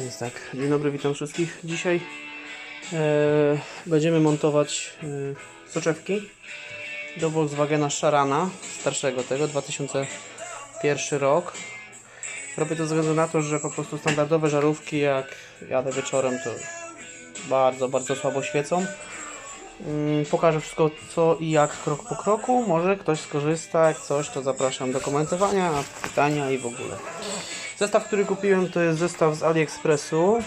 Więc tak, dzień dobry, witam wszystkich. Dzisiaj e, będziemy montować e, soczewki do Volkswagena Sharana, starszego tego, 2001 rok. Robię to ze względu na to, że po prostu standardowe żarówki, jak jadę wieczorem, to bardzo, bardzo słabo świecą. Mm, Pokażę wszystko co i jak krok po kroku. Może ktoś skorzysta, jak coś, to zapraszam do komentowania, pytania i w ogóle. Zestaw, który kupiłem, to jest zestaw z AliExpressu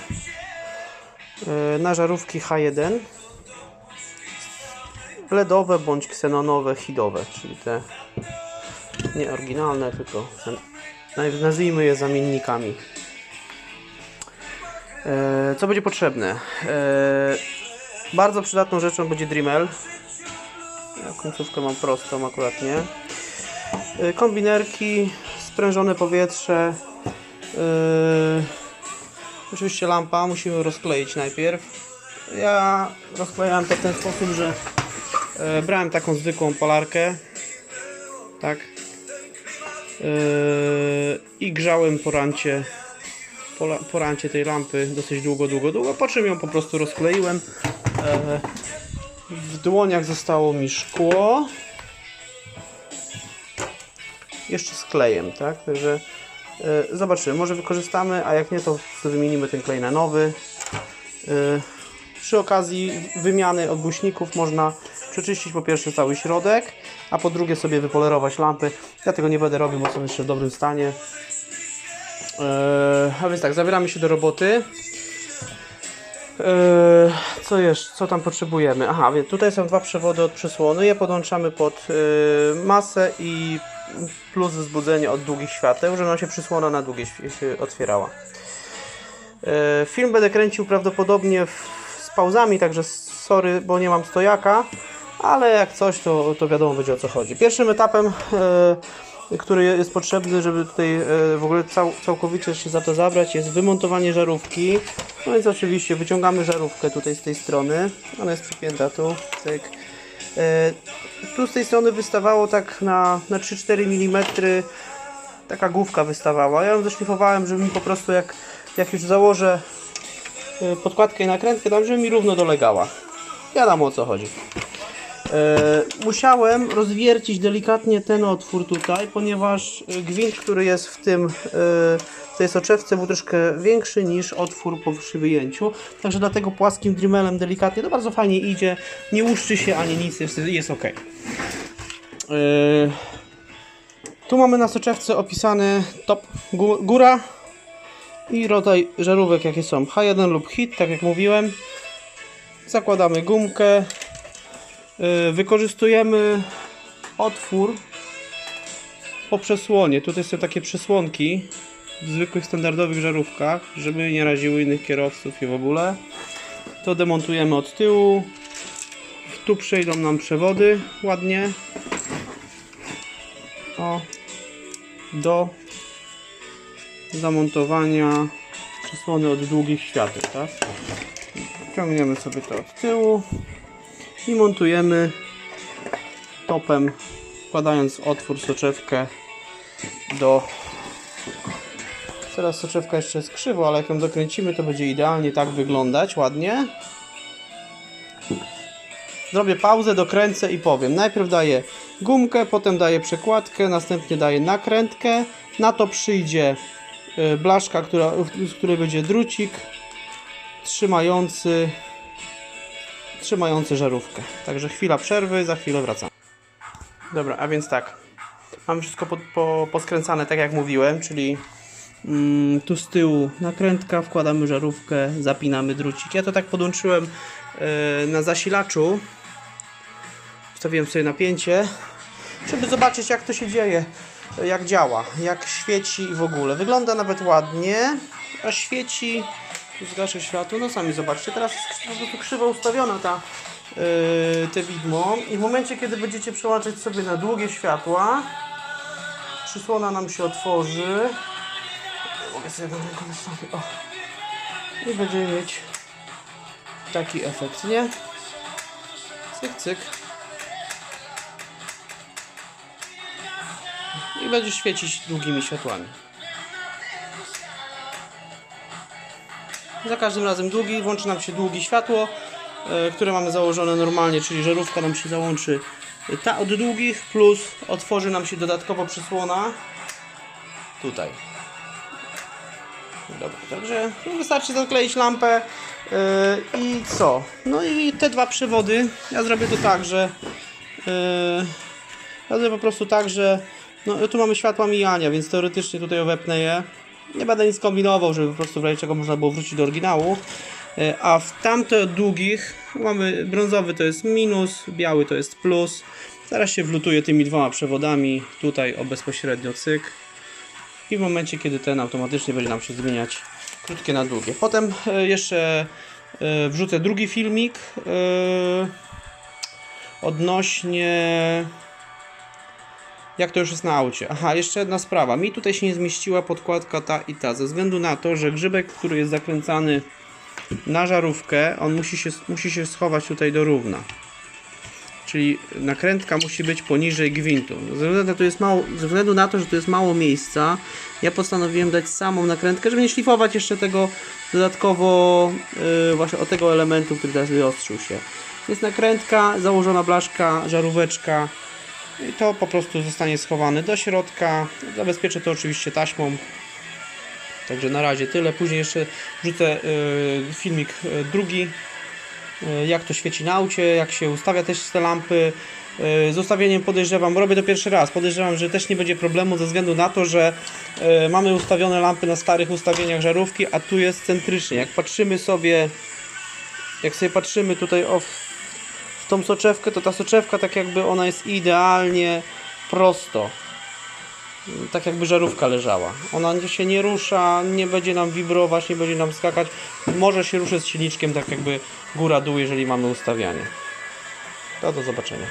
yy, na żarówki H1 LEDowe bądź ksenonowe, hidowe, czyli te nie oryginalne, tylko nazwijmy je zamiennikami. Yy, Co będzie potrzebne? Bardzo przydatną rzeczą będzie Dremel. Ja końcówkę mam prostą akurat, nie? Yy, Kombinerki, sprężone powietrze, Yy, oczywiście lampa musimy rozkleić najpierw. Ja rozklejałem to w ten sposób, że yy, brałem taką zwykłą polarkę. Tak. Yy, I grzałem porancie, porancie tej lampy dosyć długo, długo, długo. Po czym ją po prostu rozkleiłem. Yy, w dłoniach zostało mi szkło. Jeszcze z klejem, tak? Także E, Zobaczymy, może wykorzystamy, a jak nie, to wymienimy ten klej na nowy. E, Przy okazji wymiany odgłośników można przeczyścić po pierwsze cały środek, a po drugie sobie wypolerować lampy. Ja tego nie będę robił, bo są jeszcze w dobrym stanie. E, A więc tak, zabieramy się do roboty. E, Co jeszcze? Co tam potrzebujemy? Aha, więc tutaj są dwa przewody od przysłony. Je podłączamy pod e, masę i plus wzbudzenie od długich świateł, żeby nam się przysłona na długie się otwierała. E, Film będę kręcił prawdopodobnie z pauzami, także sorry, bo nie mam stojaka, ale jak coś, to, to wiadomo będzie o co chodzi. Pierwszym etapem, który jest potrzebny, żeby tutaj w ogóle cał, całkowicie się za to zabrać, jest wymontowanie żarówki. No więc oczywiście wyciągamy żarówkę tutaj z tej strony. Ona jest przypięta tu. Cyk. E, tu z tej strony wystawało tak na, na 3-4 mm taka główka wystawała. Ja ją zeszlifowałem, żeby mi po prostu jak, jak już założę e, podkładkę i nakrętkę, tam żeby mi równo dolegała. Wiadomo o co chodzi. E, musiałem rozwiercić delikatnie ten otwór tutaj, ponieważ gwint, który jest w tym e, tej soczewce był troszkę większy niż otwór po przy wyjęciu. Także dlatego płaskim dremelem delikatnie to bardzo fajnie idzie. Nie łuszczy się ani nic, jest, jest ok. Tu mamy na soczewce opisany top gó- góra i rodzaj żarówek jakie są. H1 lub HIT, tak jak mówiłem. Zakładamy gumkę. Yy, Wykorzystujemy otwór po przesłonie. Tutaj są takie przesłonki w zwykłych standardowych żarówkach, żeby nie raziły innych kierowców i w ogóle. To demontujemy od tyłu. Tu przejdą nam przewody ładnie. O, do zamontowania przysłony od długich świateł, tak? Ciągniemy sobie to od tyłu i montujemy topem, wkładając otwór soczewkę do Teraz soczewka jeszcze jest krzywo, ale jak ją dokręcimy, to będzie idealnie tak wyglądać, ładnie. Zrobię pauzę, dokręcę i powiem. Najpierw daję gumkę, potem daję przekładkę, następnie daję nakrętkę. Na to przyjdzie y, blaszka, która, z której będzie drucik trzymający, trzymający żarówkę. Także chwila przerwy, za chwilę wracam. Dobra, a więc tak. Mam wszystko po, po, poskręcane tak jak mówiłem, czyli tu z tyłu nakrętka, wkładamy żarówkę, zapinamy drucik. Ja to tak podłączyłem e, na zasilaczu. Ustawiłem sobie napięcie, żeby zobaczyć jak to się dzieje, jak działa, jak świeci i w ogóle. Wygląda nawet ładnie, a świeci. Tu zgaszę światło, no sami zobaczcie. Teraz jest po prostu krzywo ustawiona ta yy, te widmo i w momencie kiedy będziecie przełączać sobie na długie światła przysłona nam się otworzy i będziemy mieć taki efekt, nie? cyk, cyk i będzie świecić długimi światłami za każdym razem długi, włączy nam się długie światło, e, które mamy założone normalnie, czyli żarówka nam się załączy e, ta od długich, plus otworzy nam się dodatkowo przysłona tutaj. Dobra, także no wystarczy zakleić lampę yy, i co? No i te dwa przewody, ja zrobię to tak, że yy, ja zrobię po prostu tak, że no tu mamy światła mijania, więc teoretycznie tutaj wepnę je. Nie będę nic kombinował, żeby po prostu w razie czego można było wrócić do oryginału. Yy, A w tamte długich mamy brązowy to jest minus, biały to jest plus. Zaraz się wlutuję tymi dwoma przewodami tutaj o bezpośrednio cyk i w momencie, kiedy ten automatycznie będzie nam się zmieniać krótkie na długie. Potem e, jeszcze e, wrzucę drugi filmik e, odnośnie jak to już jest na aucie. Aha, jeszcze jedna sprawa. Mi tutaj się nie zmieściła podkładka ta i ta, ze względu na to, że grzybek, który jest zakręcany na żarówkę, on musi się, musi się schować tutaj do równa. Czyli nakrętka musi być poniżej gwintu. Ze względu, na to jest mało, ze względu na to, że tu jest mało miejsca, ja postanowiłem dać samą nakrętkę, żeby nie szlifować jeszcze tego dodatkowo yy, właśnie od tego elementu, który teraz wyostrzył się. Jest nakrętka, założona blaszka, żaróweczka i to po prostu zostanie schowane do środka. Zabezpieczę to oczywiście taśmą. Także na razie tyle. Później jeszcze wrzucę yy, filmik yy, drugi y, jak to świeci na aucie, jak się ustawia też te lampy. Y, Z ustawieniem podejrzewam, robię to pierwszy raz, podejrzewam, że też nie będzie problemu ze względu na to, że y, mamy ustawione lampy na starych ustawieniach żarówki, a tu jest centrycznie. Jak patrzymy sobie, jak sobie patrzymy tutaj o, w tą soczewkę, to ta soczewka tak jakby ona jest idealnie prosto. Tak jakby żarówka leżała. Ona się nie rusza, nie będzie nam wibrować, nie będzie nam skakać. Może się ruszyć z silniczkiem tak jakby góra-dół, jeżeli mamy ustawianie. To do zobaczenia.